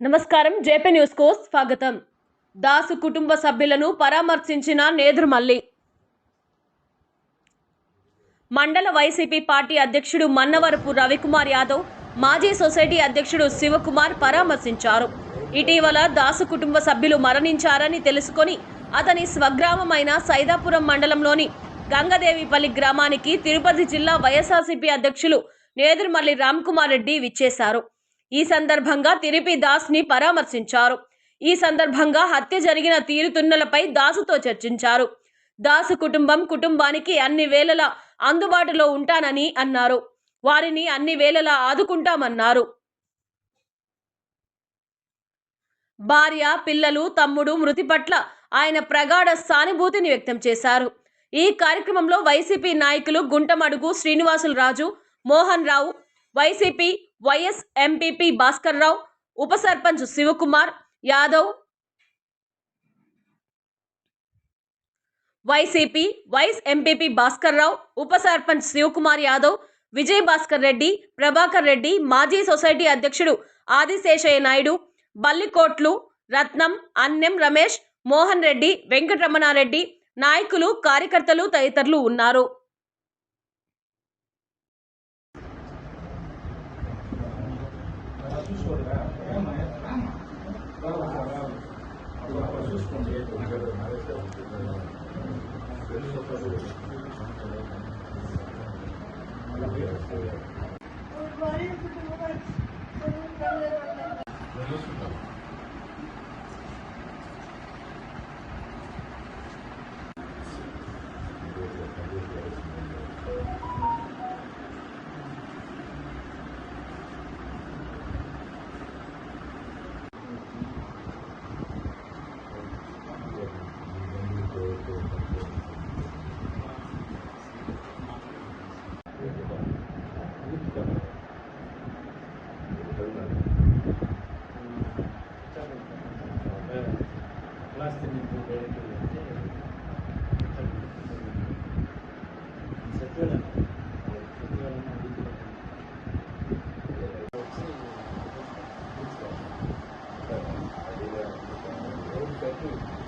నమస్కారం. జేపీ న్యూస్కు స్వాగతం. దాసు కుటుంబ సభ్యులను పరామర్శించిన నేదురుమల్లి మండల వైసీపీ పార్టీ అధ్యక్షుడు మన్నవరపు రవికుమార్ యాదవ్ మాజీ సొసైటీ అధ్యక్షుడు శివకుమార్ పరామర్శించారు. ఇటీవల దాసు కుటుంబ సభ్యులు మరణించారని తెలుసుకొని అతని స్వగ్రామమైన సైదాపురం మండలంలోని గంగదేవిపల్లి గ్రామానికి తిరుపతి జిల్లా వైఎస్ఆర్సీపీ అధ్యక్షులు నేదురుమల్లి రామ్కుమార్ రెడ్డి విచ్చేశారు. ఈ సందర్భంగా తిరిపి దాస్ని పరామర్శించారు. ఈ సందర్భంగా హత్య జరిగిన తీరుతున్నలపై దాసుతో చర్చించారు. దాసు కుటుంబం కుటుంబానికి అన్ని వేళల అందుబాటులో ఉంటానని అన్నారు. వారిని అన్ని వేళలా ఆదుకుంటామన్నారు. భార్య పిల్లలు తమ్ముడు మృతి పట్ల ఆయన ప్రగాఢ సానుభూతిని వ్యక్తం చేశారు. ఈ కార్యక్రమంలో వైసీపీ నాయకులు Guntamadugu Srinivasulu Raju Mohan Rao YCP vice MPP Bhaskar Rao ఉప sarpanch Shivakumar Yadav YCP vice MPP Bhaskar Rao ఉప సర్పంచ్ శివకుమార్ యాదవ్ విజయ్ భాస్కర్ రెడ్డి ప్రభాకర్ రెడ్డి మాజీ సొసైటీ అధ్యక్షుడు ఆదిశేషయ్య నాయుడు బల్లికోట్లు రత్నం అన్నెం రమేష్ మోహన్ రెడ్డి వెంకటరమణారెడ్డి నాయకులు కార్యకర్తలు తదితరులు ఉన్నారు. orar, ama, ama. Agora, para responder, eu não quero mais. Eu só fazer o Os maridos do meu Thank you.